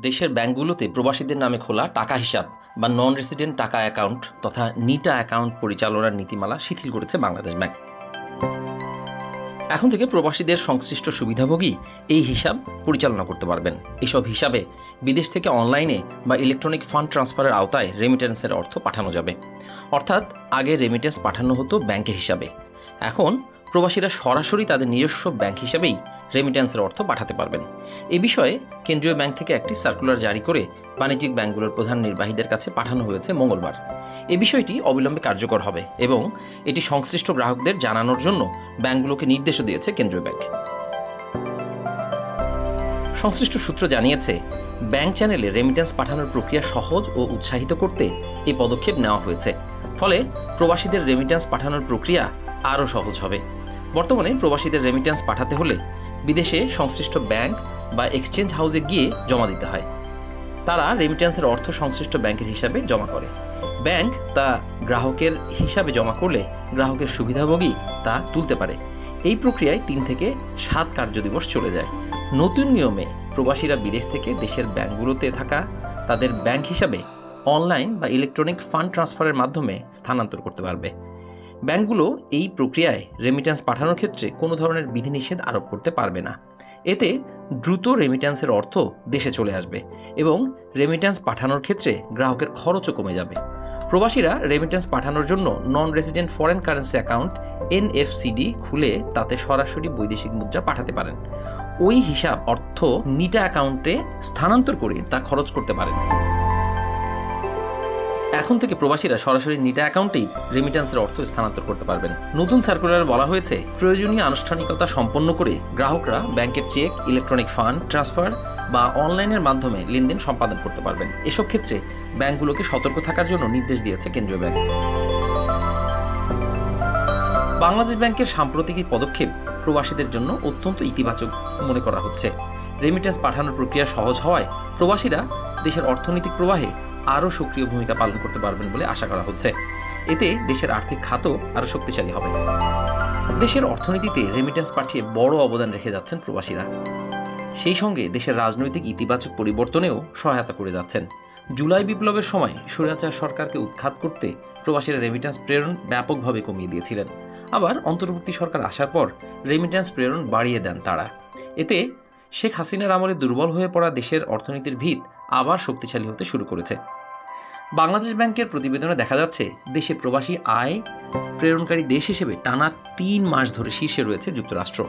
দেশের ব্যাংকগুলোতে প্রবাসীদের নামে খোলা টাকা হিসাব বা নন রেসিডেন্ট টাকা অ্যাকাউন্ট তথা নিটা অ্যাকাউন্ট পরিচালনার নীতিমালা শিথিল করেছে বাংলাদেশ ব্যাংক। এখন থেকে প্রবাসীদের সংশ্লিষ্ট সুবিধাভোগী এই হিসাব পরিচালনা করতে পারবেন। এসব হিসাবে বিদেশ থেকে অনলাইনে বা ইলেকট্রনিক ফান্ড ট্রান্সফারের আওতায় রেমিটেন্সের অর্থ পাঠানো যাবে। অর্থাৎ আগে রেমিটেন্স পাঠানো হতো ব্যাংকের হিসাবে। এখন প্রবাসীরা সরাসরি তাদের নিজস্ব ব্যাংক হিসাবেই রেমিটেন্সের অর্থ পাঠাতে পারবেন। এ বিষয়ে কেন্দ্রীয় ব্যাংক থেকে একটি সার্কুলার জারি করে বাণিজ্যিক ব্যাংকগুলোর প্রধান নির্বাহীদের কাছে পাঠানো হয়েছে মঙ্গলবার। এ বিষয়টি অবিলম্বে কার্যকর হবে এবং এটি সংশ্লিষ্ট গ্রাহকদের জানানোর জন্য ব্যাংকগুলোকে নির্দেশও দিয়েছে কেন্দ্রীয় ব্যাংক। সংশ্লিষ্ট সূত্র জানিয়েছে, ব্যাংক চ্যানেলে রেমিটেন্স পাঠানোর প্রক্রিয়া সহজ ও উৎসাহিত করতে এই পদক্ষেপ নেওয়া হয়েছে। ফলে প্রবাসীদের রেমিটেন্স পাঠানোর প্রক্রিয়া আরও সহজ হবে। বর্তমানে প্রবাসীদের রেমিটেন্স পাঠাতে হলে বিদেশে সংশ্লিষ্ট ব্যাংক বা এক্সচেঞ্জ হাউসে গিয়ে জমা দিতে হয়। তারা রেমিটেন্সের অর্থ সংশ্লিষ্ট ব্যাংকের হিসাবে জমা করে। ব্যাংক তা গ্রাহকের হিসাবে জমা করলে গ্রাহকের সুবিধাভোগী তা তুলতে পারে। এই প্রক্রিয়ায় তিন থেকে সাত কার্যদিবস চলে যায়। নতুন নিয়মে প্রবাসীরা বিদেশ থেকে দেশের ব্যাংকগুলোতে থাকা, তাদের ব্যাংক হিসাবে অনলাইন বা ইলেকট্রনিক ফান্ড ট্রান্সফারের মাধ্যমে স্থানান্তর করতে পারবে। ব্যাংকগুলো এই প্রক্রিয়ায় রেমিট্যান্স পাঠানোর ক্ষেত্রে কোনো ধরনের বিধিনিষেধ আরোপ করতে পারবে না। এতে দ্রুত রেমিট্যান্সের অর্থ দেশে চলে আসবে এবং রেমিট্যান্স পাঠানোর ক্ষেত্রে গ্রাহকের খরচও কমে যাবে। প্রবাসীরা রেমিট্যান্স পাঠানোর জন্য non resident foreign currency account NFCD খুলে তাতে সরাসরি বৈদেশিক মুদ্রা পাঠাতে পারেন। ওই হিসাব অর্থ নিটা অ্যাকাউন্টে স্থানান্তর করে তা খরচ করতে পারেন। এখন থেকে প্রবাসীরা সরাসরি নিটা অ্যাকাউন্টেই রেমিট্যান্সের অর্থ স্থানান্তর করতে পারবেন। নতুন সার্কুলারে বলা হয়েছে, প্রয়োজনীয় আনুষ্ঠানিকতা সম্পন্ন করে গ্রাহকরা ব্যাংকের চেক ইলেকট্রনিক ফান্ড ট্রান্সফার বা অনলাইনের মাধ্যমে লেনদেন সম্পাদন করতে পারবেন। এসব ক্ষেত্রে ব্যাংকগুলোকে সতর্ক থাকার জন্য নির্দেশ দিয়েছে কেন্দ্রীয় ব্যাংক। বাংলাদেশ ব্যাংকের সাম্প্রতিক পদক্ষেপ প্রবাসীদের জন্য অত্যন্ত ইতিবাচক মনে করা হচ্ছে। রেমিটেন্স পাঠানোর প্রক্রিয়া সহজ হওয়ায় প্রবাসীরা দেশের অর্থনৈতিক প্রবাহে আরও সক্রিয় ভূমিকা পালন করতে পারবেন বলে আশা করা হচ্ছে। এতে দেশের আর্থিক খাতও আরও শক্তিশালী হবে। দেশের অর্থনীতিতে রেমিটেন্স পাঠিয়ে বড় অবদান রেখে যাচ্ছেন প্রবাসীরা। সেই সঙ্গে দেশের রাজনৈতিক ইতিবাচক পরিবর্তনেও সহায়তা করে যাচ্ছেন। জুলাই বিপ্লবের সময় স্বৈরাচার সরকারকে উৎখাত করতে প্রবাসীরা রেমিটেন্স প্রেরণ ব্যাপকভাবে কমিয়ে দিয়েছিলেন। আবার অন্তর্বর্তী সরকার আসার পর রেমিটেন্স প্রেরণ বাড়িয়ে দেন তারা। এতে শেখ হাসিনার আমলে দুর্বল হয়ে পড়া দেশের অর্থনীতির ভিত আবার শক্তিশালী হতে শুরু করেছে। বাংলাদেশ ব্যাংকের প্রতিবেদনে দেখা যাচ্ছে, দেশে প্রবাসী আয় প্রেরণকারী দেশ হিসেবে টানা তিন মাস ধরে শীর্ষে রয়েছে যুক্তরাষ্ট্র।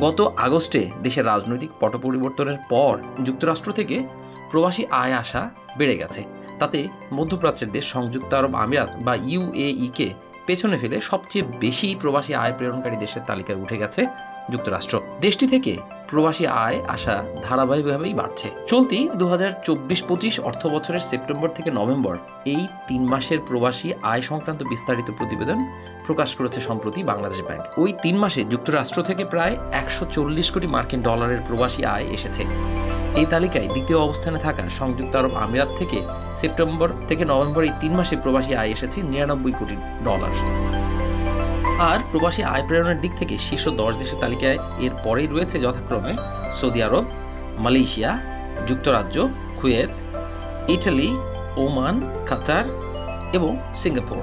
গত আগস্টে দেশের রাজনৈতিক পট পরিবর্তনের পর যুক্তরাষ্ট্র থেকে প্রবাসী আয় আসা বেড়ে গেছে। তাতে মধ্যপ্রাচ্যের দেশ সংযুক্ত আরব আমিরাত বা ইউএইকে পেছনে ফেলে সবচেয়ে বেশি প্রবাসী আয় প্রেরণকারী দেশের তালিকায় উঠে গেছে যুক্তরাষ্ট্র। দেশটি থেকে প্রবাসী আয় আসা ধারাবাহিকভাবেই বাড়ছে। চলতি দু হাজার চব্বিশ পঁচিশ অর্থ বছরের সেপ্টেম্বর থেকে নভেম্বর এই তিন মাসের প্রবাসী আয় সংক্রান্ত বিস্তারিত প্রতিবেদন প্রকাশ করেছে সম্প্রতি বাংলাদেশ ব্যাংক। ওই তিন মাসে যুক্তরাষ্ট্র থেকে প্রায় একশো চল্লিশ কোটি মার্কিন ডলারের প্রবাসী আয় এসেছে। এই তালিকায় দ্বিতীয় অবস্থানে থাকা সংযুক্ত আরব আমিরাত থেকে সেপ্টেম্বর থেকে নভেম্বর এই তিন মাসে প্রবাসী আয় এসেছে নিরানব্বই কোটি ডলার। আর প্রবাসী আয় প্রেরণের দিক থেকে শীর্ষ দশ দেশের তালিকায় এর পরেই রয়েছে যথাক্রমে সৌদি আরব, মালয়েশিয়া, যুক্তরাজ্য, কুয়েত, ইটালি, ওমান, কাতার এবং সিঙ্গাপুর।